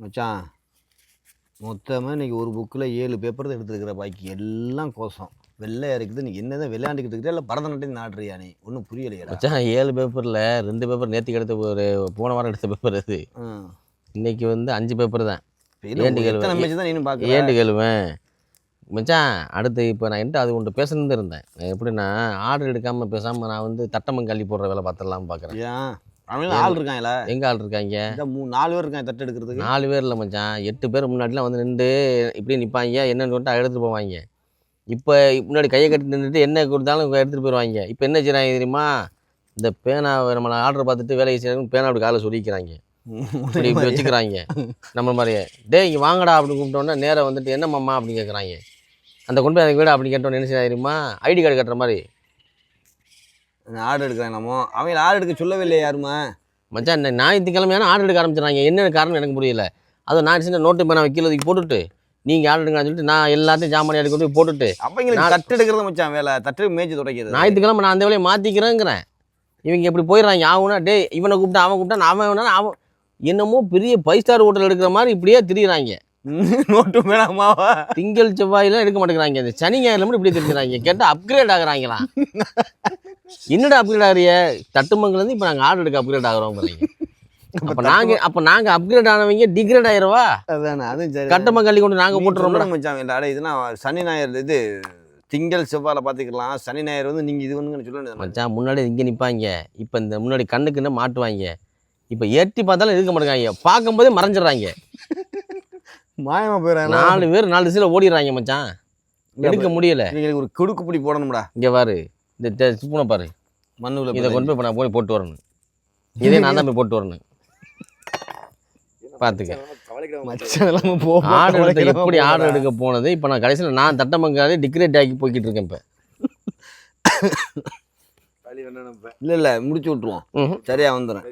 மச்சான் மொத்தமாக இன்னைக்கு ஒரு புக்கில் ஏழு பேப்பர் தான் எடுத்துருக்கிற பாக்கி. எல்லாம் கோசம் வெள்ளையா இருக்குது நீ என்னதான் விளையாண்டுக்கிட்டு இருக்கிற இல்லை பரதநாட்டியம் நாடுறியா நீ? ஒன்றும் புரியலையடா. மச்சான் ஏழு பேப்பரில் ரெண்டு பேப்பர் நேற்றுக்கு எடுத்த ஒரு போன வாரம் எடுத்த பேப்பர் அது. ம். இன்னைக்கு வந்து அஞ்சு பேப்பர் தான். என்ன ஏண்டு தான் பார்க்க ஏண்டு கேளுவேன் மச்சான் அடுத்து இப்போ நான் என்கிட்ட அது ஒன்று பேசணுன்னு இருந்தேன். எப்படின்னா ஆர்டர் எடுக்காமல் பேசாமல் நான் வந்து தட்டமங்கல்லி போடுற வேலை பார்த்துடலாம் பார்க்குறேன் ஆள் இருக்காங்களா எங்கே ஆள் இருக்காங்க மூணு நாலு பேர் இருக்காங்க தட்டு எடுக்கிறதுக்கு. நாலு பேர் இல்லை மச்சான். எட்டு பேர் முன்னாடிலாம் வந்து நின்று இப்படி நிற்பாங்க என்னன்னு சொல்லிட்டு எடுத்துகிட்டு போவாங்க. இப்போ முன்னாடி கையை கட்டி நின்றுட்டு என்ன கொடுத்தாலும் எடுத்துகிட்டு போயிடுவாங்க இப்போ என்ன செய்கிறாங்க தெரியுமா? இந்த பேனா நம்மளை ஆர்டர் பார்த்துட்டு வேலையை செய்யறாங்க பேனா அப்படி காலை சொல்லிக்கிறாங்க. இப்படி இப்படி வச்சுக்கிறாங்க. நம்ம மாதிரியே. டேய் இங்கே வாங்கடா அப்படின்னு கூப்பிட்டோன்னே நேராக வந்துட்டு என்ன மாமா அப்படின்னு கேட்குறாங்க அந்த கொண்டு போய் எனக்கு வீடு அப்படின்னு கேட்டோன்னு என்ன செய்ய தெரியுமா? ஐடி கார்டு கட்டுற மாதிரி. ஆர்டர் எடுக்கிறாங்க நம்ம அவங்க ஆர்டர் எடுக்க சொல்லவே யாருமா மச்சான் இந்த ஞாயிற்றுக்கிழமையான ஆர்டர் எடுக்க ஆரம்பிச்சிடறாங்க. என்ன காரணம் எனக்கு புரியல. அதுவும் நான் சின்ன நோட்டு பேனா வைக்கிறதுக்கு போட்டுட்டு நீங்கள் ஆர்டர் எடுங்கன்னு சொல்லிட்டு நான் எல்லாத்தையும் ஜாமான் எடுக்க போய் போட்டுட்டு நான்- தட்டு எடுக்கிறது மச்சான் வேலை. தட்டு மேய்ச்சி துடைக்கிறது. ஞாயிற்றுக்கிழமை நான் அந்த வேலையை மாற்றிக்கிறேங்கிறேன் இவங்க எப்படி போயிடுறாங்க. ஆகுனா டேய் இவனை கூப்பிட்டா அவன் கூப்பிட்டா நான் அவன் வேணா அவன் என்னமோ பெரிய ஃபைவ் ஸ்டார் ஹோட்டல் எடுக்கிற மாதிரி இப்படியே திரியிறாங்க. நோட்டு வேணாமாவா திங்கள் செவ்வாயெல்லாம் எடுக்க மாட்டேங்கிறாங்க. இந்த சனி ஞாயிறுல மட்டும் இப்படி தெரிஞ்சுறாங்க கேட்டால் அப்கிரேட் ஆகுறாங்களா என்னடா அப்கிரேட் ஆகுறிய? தட்டுமங்கலேருந்து இப்போ நாங்கள் ஆர்டர் எடுக்க அப்கிரேட் ஆகுறோம் பாருங்க. அப்போ நாங்கள் அப்போ நாங்கள் அப்கிரேட் ஆனவங்க டிகிரேட் ஆயிரவா? அதானே அதுவும் சரி. கட்டமங்கல்லி கொண்டு நாங்கள் போட்டுறோம் மச்சான். இல்லை அட இதுனா சனி ஞாயிறு இது திங்கள் செவ்வாயில் பார்த்துக்கலாம் சனி ஞாயிறு வந்து நீங்கள் இது ஒன்றுங்கன்னு சொல்ல மச்சான் முன்னாடி இங்கே நிற்பாங்க இப்போ இந்த முன்னாடி கண்ணுக்குன்னு மாட்டுவாங்க? இப்போ எட்டி பார்த்தாலும் இருக்க மாட்டேங்காங்க பார்க்கும்போதே மறைஞ்சிடுறாங்க. மாயமா போயிடறாங்க நாலு பேர் நாலு திசையில் ஓடிடுறாங்க மச்சான். எடுக்க முடியல. நீங்கள் ஒரு குடுக்கு பிடி போடணும்டா. இங்கே பாரு. இந்த ஸ்பூனை பாரு. மண்ணுல இதை கொண்டு போய் இப்போ நான் போய் போட்டு வரணும். இதே நான் தான் போய் போட்டு வரணும். பார்த்துக்க. ஆர்டர் எடுத்த எப்படி ஆர்டர் எடுக்க போனது? இப்போ நான் கடைசியில் நான் தட்டமங்காலே டிக்ரேட் ஆக்கி போய்கிட்டு இருக்கேன் இப்போ. இல்லை இல்லை முடிச்சு விட்ருவோம் ம்ஹும். சரியா வந்துடும்